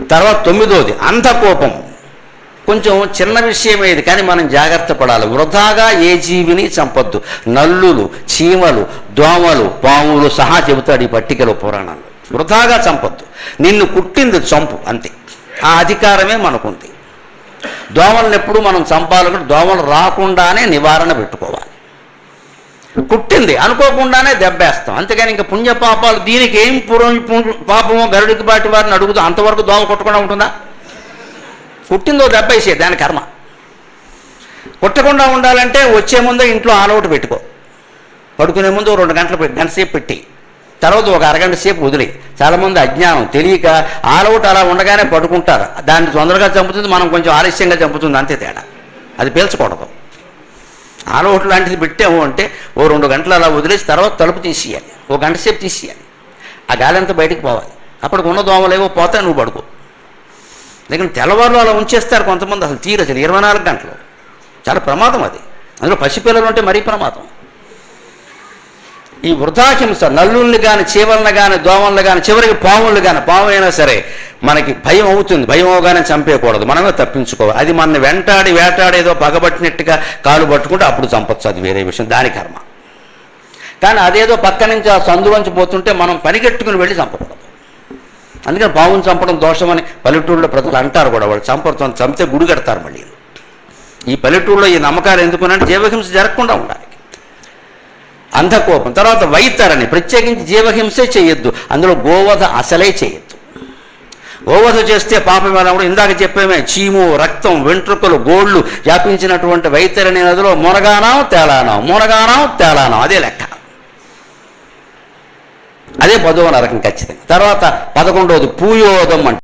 తర్వాత తొమ్మిదోది అంధకోపం. కొంచెం చిన్న విషయం ఏది కానీ మనం జాగ్రత్త పడాలి. వృధాగా ఏ జీవిని చంపొద్దు. నల్లులు చీమలు దోమలు పాములు సహా చెబుతాడు ఈ పట్టికలో పురాణాలు. వృధాగా చంపొద్దు. నిన్ను కుట్టింది చంపు అంతే. ఆ అధికారమే మనకుంది. దోమలను ఎప్పుడు మనం చంపాలంటే దోమలు రాకుండానే నివారణ పెట్టుకోవాలి. కుట్టింది. అనుకోకుండానే దెబ్బేస్తాం. అంతేగాని ఇంకా పుణ్యపాపాలు దీనికి ఏం పూర్వం పాపమో గరుడికి బాటి వారిని అడుగుతూ అంతవరకు దోమ కొట్టకుండా ఉంటుందా? కుట్టిందో దెబ్బ వేసే దాని కర్మ. కుట్టకుండా ఉండాలంటే వచ్చే ముందే ఇంట్లో ఆలౌట్ పెట్టుకో. పడుకునే ముందు రెండు గంటలు పెట్టి గంట సేపు పెట్టి. తర్వాత ఒక అరగంట సేపు వదిలి. చాలామంది అజ్ఞానం. తెలియక ఆలౌట్ అలా ఉండగానే పడుకుంటారు. దాన్ని తొందరగా చంపుతుంది. మనం కొంచెం ఆలస్యంగా చంపుతుంది. అంతే తేడా. అది పీల్చకూడదు. ఆలౌట్ లాంటిది పెట్టాము అంటే ఓ రెండు గంటలు అలా వదిలేసి తర్వాత తలుపు తీసేయాలి. ఓ గంట సేపు తీసేయాలి. ఆ గాలి అంతా బయటికి పోవాలి. అప్పటికి ఉన్న దోమలేవో పోతే నువ్వు పడుకో. ఎందుకంటే తెల్లవారులు అలా ఉంచేస్తారు కొంతమంది అసలు తీరు అసలు ఇరవై నాలుగు గంటలు. చాలా ప్రమాదం అది. అందులో పసిపిల్లలు ఉంటే మరీ ప్రమాదం. ఈ వృధాహింస నల్లుల్ని కానీ చీవలను కానీ దోమలను కానీ చివరికి పాములు కానీ పాము అయినా సరే మనకి భయం అవుతుంది. భయం అవగానే చంపేయకూడదు. మనమే తప్పించుకోవాలి. అది మన వెంటాడి వేటాడి ఏదో పగబట్టినట్టుగా కాలు పట్టుకుంటే అప్పుడు చంపచ్చు. అది వేరే విషయం. దాని కర్మ. కానీ అదేదో పక్క నుంచి ఆ సందువంచి పోతుంటే మనం పనిగట్టుకుని వెళ్ళి చంపకూడదు. అందుకని పావును చంపడం దోషమని పల్లెటూళ్ళలో ప్రజలు అంటారు కూడా. వాళ్ళు చంపడుతుంది చంపితే గుడి కడతారు మళ్ళీ. ఈ పల్లెటూళ్ళలో ఈ నమ్మకాలు ఎందుకునంటే జీవహింస జరగకుండా ఉండాలి. అంధకోపం. తర్వాత వైతరణి. ప్రత్యేకించి జీవహింసే చేయొద్దు. అందులో గోవధ అసలే చేయొద్దు. గోవధ చేస్తే పాపం ఎలా కూడా ఇందాక చెప్పేమే. చీము రక్తం వెంట్రుకలు గోళ్ళు వ్యాపించినటువంటి వైతరణి నదిలో మునగానం తేలానం. మునగానం తేలానం. అదే లెక్క. అదే పదవ నరకం ఖచ్చితంగా. తర్వాత పదకొండవది పూయోదం అంటే